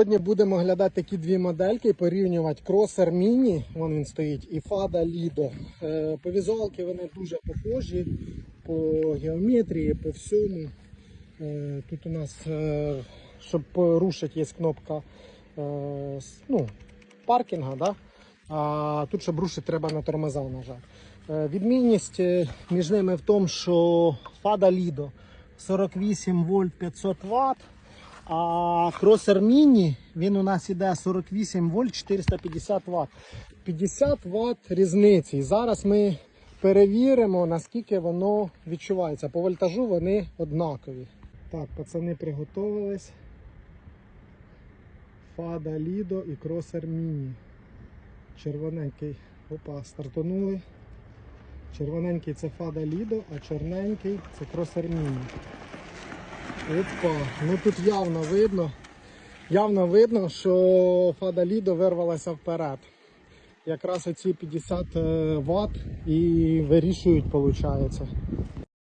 Сьогодні будемо оглядати такі дві модельки, порівнювати кросер міні, вон він стоїть, і Фада Lido. Е, По візуалки вони дуже похожі, по геометрії, по всьому. Е, Тут у нас, е, щоб порушити, є кнопка ну, паркінга, да? а тут, щоб рушити, треба на тормоза нажати. Відмінність між ними в тому, що Фада Lido 48 вольт 500 Вт, а кросер міні він у нас іде 48 вольт 450 Вт. 50 Вт різниці. І зараз ми перевіримо, наскільки воно відчувається. По вольтажу вони однакові. Так, пацани приготувались. Фада Лідо і кросер міні. Червоненький. Опа, стартанули. Червоненький це Фада Лідо, а чорненький це кросер міні. Опа, ну тут явно видно, явно видно, що Фада Ліду вирвалася вперед. Якраз оці 50 Вт і вирішують, виходить.